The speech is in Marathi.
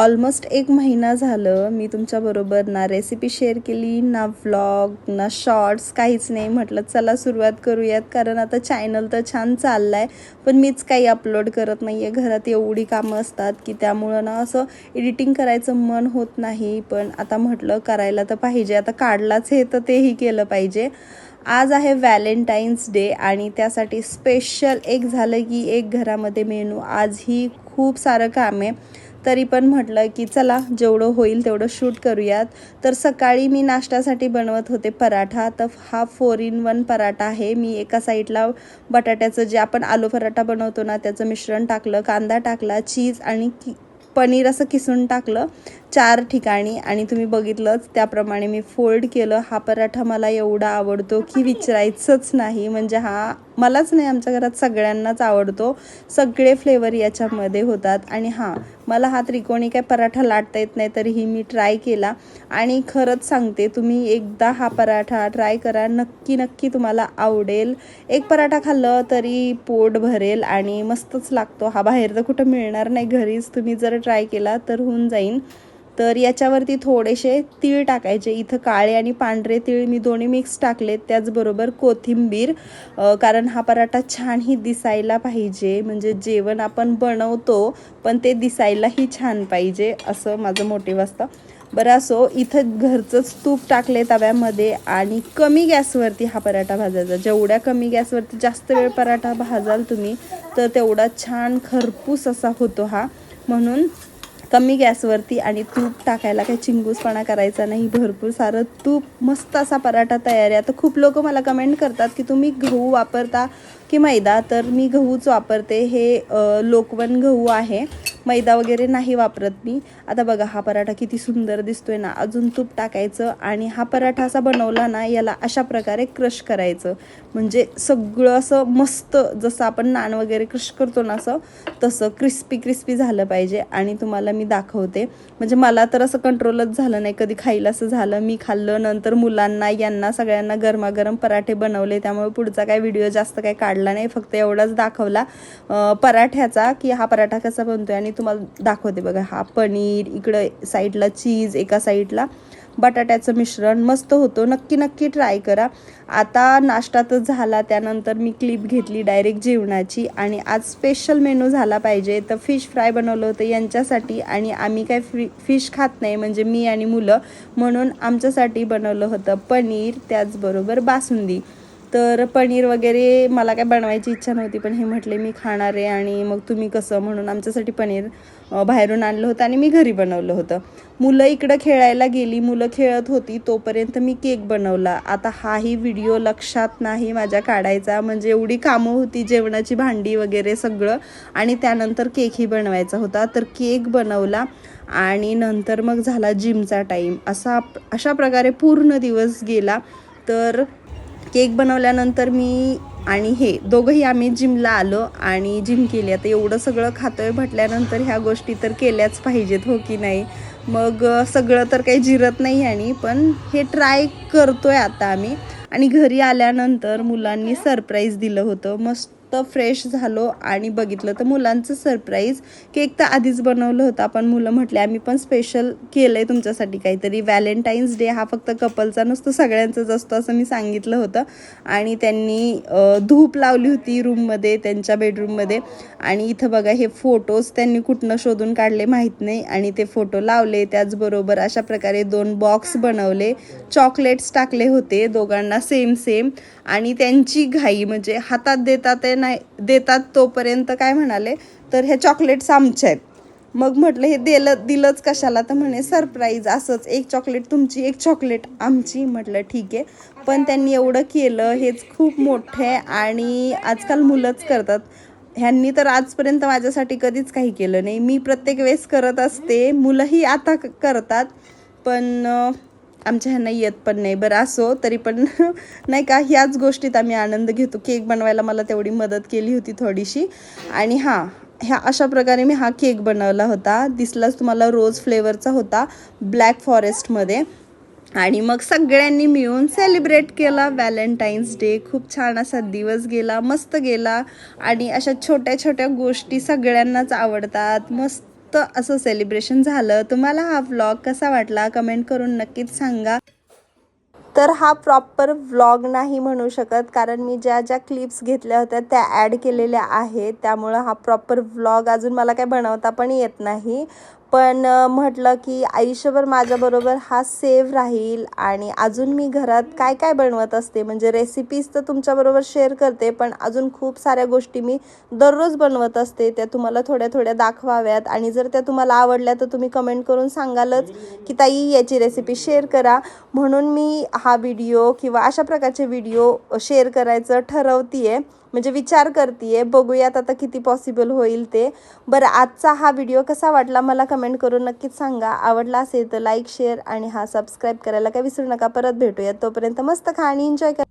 ऑलमोस्ट एक महिना झालं मी तुमच्याबरोबर ना रेसिपी शेअर केली ना व्लॉग ना शॉर्ट्स काहीच नाही. म्हटलं चला सुरुवात करूयात. कारण आता चॅनल तर छान चाललं आहे पण मीच काही अपलोड करत नाही आहे घरात एवढी कामं असतात की त्यामुळं ना असं एडिटिंग करायचं मन होत नाही. पण आता म्हटलं करायला तर पाहिजे. आता काढलाच हे तर तेही केलं पाहिजे. आज आहे व्हॅलेंटाईन्स डे आणि त्यासाठी स्पेशल एक झालं की एक घरामध्ये मेनू. आजही खूप सारं काम आहे. तरी पण म्हटलं की चला जेवढं होईल तेवढं शूट करूयात. तर सकाळी मी नाश्त्यासाठी बनवत होते पराठा. तर हा फोर इन वन पराठा आहे. मी एका साईडला बटाट्याचं जे आपण आलू पराठा बनवतो ना त्याचं मिश्रण टाकलं कांदा टाकला चीज आणि की पनीर असं किसून टाकलं. चार ठिकाणी आणि तुम्ही बघितलंच त्याप्रमाणे मी फोल्ड केलं. हा पराठा मला एवढा आवडतो की विचारायचंच नाही. म्हणजे हा मलाच नाही आमच्या घरात सगळ्यांनाच आवडतो. सगळे फ्लेवर याच्यामध्ये होतात. आणि हां मला हा त्रिकोणी काय पराठा लाटता येत नाही तरीही मी ट्राय केला. आणि खरंच सांगते तुम्ही एकदा हा पराठा ट्राय करा. नक्की नक्की तुम्हाला आवडेल. एक पराठा खाल्लं तरी पोट भरेल आणि मस्तच लागतो. हा बाहेर तर कुठं मिळणार नाही. घरीच तुम्ही जर ट्राय केला तर होऊन जाईन. तर याच्यावरती थोडेसे तीळ टाकायचे. इथं काळे आणि पांढरे तीळ मी दोन्ही मिक्स टाकले त्याचबरोबर कोथिंबीर कारण हा पराठा छानही दिसायला पाहिजे. म्हणजे जेवण आपण बनवतो पण ते दिसायलाही छान पाहिजे असं माझं मोटिव्ह असतं. बरं असो इथं घरचंच तूप टाकले तव्यामध्ये आणि कमी गॅसवरती हा पराठा भाजायचा. जेवढ्या कमी गॅसवरती जास्त वेळ पराठा भाजाल तुम्ही तर तेवढा छान खरपूस असा होतो हा. म्हणून कमी गॅसवरती आणि तूप टाकायला काही चिंगूसपणा करायचा नाही भरपूर सारं तूप मस्त असा पराठा तयार आहे. आता खूप लोक मला कमेंट करतात की तुम्ही गहू वापरता की मैदा? तर मी गहूच वापरते. हे लोकवन गहू आहे. मैदा वगैरे नाही वापरत मी. आता बघा हा पराठा किती सुंदर दिसतोय ना. अजून तूप टाकायचं आणि हा पराठा असा बनवला ना याला अशा प्रकारे क्रश करायचं. म्हणजे सगळं असं मस्त जसं आपण नान वगैरे क्रश करतो ना असं तसं क्रिस्पी क्रिस्पी झालं पाहिजे आणि तुम्हाला मी दाखवते. म्हणजे मला तर असं कंट्रोलच झालं नाही. कधी खायला असं झालं. मी खाल्लं नंतर मुलांना यांना सगळ्यांना गरमागरम पराठे बनवले. त्यामुळे पुढचा काय व्हिडिओ जास्त काही काढला नाही. फक्त एवढाच दाखवला पराठ्याचा की हा पराठा कसा बनतोय आणि तुम्हाला दाखवते बघा. हा पनीर इकडं साईडला चीज एका साईडला बटाट्याचं मिश्रण मस्त होतं. नक्की नक्की ट्राय करा. आता नाश्ता तर झाला त्यानंतर मी क्लिप घेतली डायरेक्ट जेवणाची आणि आज स्पेशल मेनू झाला पाहिजे. तर फिश फ्राय बनवलं होतं यांच्यासाठी आणि आम्ही काय फ्री फिश खात नाही म्हणजे मी आणि मुलं. म्हणून आमच्यासाठी बनवलं होतं पनीर त्याचबरोबर बासुंदी. तर पनीर वगैरे मला काय बनवायची इच्छा नव्हती पण हे म्हटले मी खाणार आहे आणि मग तुम्ही कसं म्हणून आमच्यासाठी पनीर बाहेरून आणलं होतं आणि मी घरी बनवलं होतं. मुलं इकडं खेळायला गेली मुलं खेळत होती तोपर्यंत मी केक बनवला. आता हाही व्हिडिओ लक्षात नाही माझ्या काढायचा म्हणजे एवढी कामं होती जेवणाची भांडी वगैरे सगळं आणि त्यानंतर केकही बनवायचा होता. तर केक बनवला आणि नंतर मग झाला जिमचा टाईम असा अशा प्रकारे पूर्ण दिवस गेला. तर केक बनवल्यानंतर मी आणि हे दोघंही आम्ही जिमला आलो आणि जिम केली. आता एवढं सगळं खातोय म्हटल्यानंतर ह्या गोष्टी तर केल्याच पाहिजेत हो की नाही? मग सगळं तर काही जिरत नाही आणि पण हे ट्राय करतोय आता आम्ही. आणि घरी आल्यानंतर मुलांनी सरप्राईज दिलं होतं. मस्त फ्रेश झालो आणि बघितलं तर मुलांचं सरप्राईज. केक तर आधीच बनवलं होतं. आपण मुलं म्हटले आम्ही पण स्पेशल केलं आहे तुमच्यासाठी काहीतरी. व्हॅलेंटाईन्स डे हा फक्त कपलचा नसतो सगळ्यांचाच असतो असं मी सांगितलं होतं. आणि त्यांनी धूप लावली होती रूममध्ये त्यांच्या बेडरूममध्ये आणि इथं बघा हे फोटोज त्यांनी कुठनं शोधून काढले माहीत नाही. आणि ते फोटो लावले. त्याचबरोबर अशा प्रकारे दोन बॉक्स बनवले. चॉकलेट्स टाकले होते. दोघांना सेम सेम आणि त्यांची घाई म्हणजे हातात देतात नाही देतात तोपर्यंत काय म्हणाले? तर हे चॉकलेट्स आमचे आहेत. मग म्हटलं हे दिलं दिलंच कशाला? तर म्हणे सरप्राईज असंच. एक चॉकलेट तुमची एक चॉकलेट आमची. म्हटलं ठीक आहे. पण त्यांनी एवढं केलं हेच खूप मोठं आहे आणि आजकाल मुलंच करतात. ह्यांनी तर आजपर्यंत माझ्यासाठी कधीच काही केलं नाही. मी प्रत्येक वेळेस करत असते. मुलंही आता करतात. पण आमच्या ह्यांना येत पण नाही. बरं असो तरी पण नाही का ह्याच गोष्टीत आम्ही आनंद घेतो. केक बनवायला मला तेवढी मदत केली होती थोडीशी. आणि हां ह्या अशा प्रकारे मी हा केक बनवला होता. दिसलाच तुम्हाला रोज फ्लेवरचा होता ब्लॅक फॉरेस्टमध्ये. आणि मग सगळ्यांनी मिळून सेलिब्रेट केला. व्हॅलेंटाईन्स डे खूप छान असा दिवस गेला मस्त गेला. आणि अशा छोट्या छोट्या गोष्टी सगळ्यांनाच आवडतात. मस्त मस्त असं सेलिब्रेशन झालं. तुम्हाला हा व्लॉग कसा वाटला? कमेंट करून नक्कीच सांगा. तर हा प्रॉपर व्लॉग नाही म्हणू शकत कारण मी ज्या ज्या क्लिप्स घेतल्या होत्या त्या ॲड केलेल्या आहेत. त्यामुळं हा प्रॉपर व्लॉग अजून मला काय बनवता पण येत नाही. पण म्हटलं की आयुष्यभर माझ्याबरोबर हा सेव्ह राहील आणि अजून मी घरात काय काय बनवत असते म्हणजे रेसिपीज तर तुमच्याबरोबर शेअर करते पण अजून खूप साऱ्या गोष्टी मी दररोज बनवत असते त्या तुम्हाला थोड्या थोड्या दाखवाव्यात आणि जर त्या तुम्हाला आवडल्या तर तुम्ही कमेंट करून सांगालच की ताई याची रेसिपी शेअर करा. म्हणून मी हा व्हिडिओ किंवा अशा प्रकारचे व्हिडिओ शेअर करायचं ठरवतीये. म्हणजे विचार करते बघूयात आता किती पॉसिबल होईल ते. बरं आजचा हा व्हिडिओ कसा वाटला मला कमेंट करून नक्कीच सांगा. आवडला असेल तर लाईक शेअर आणि हा सबस्क्राईब करायला काय विसरू नका. परत भेटूयात. तोपर्यंत मस्त खा आणि एन्जॉय करा.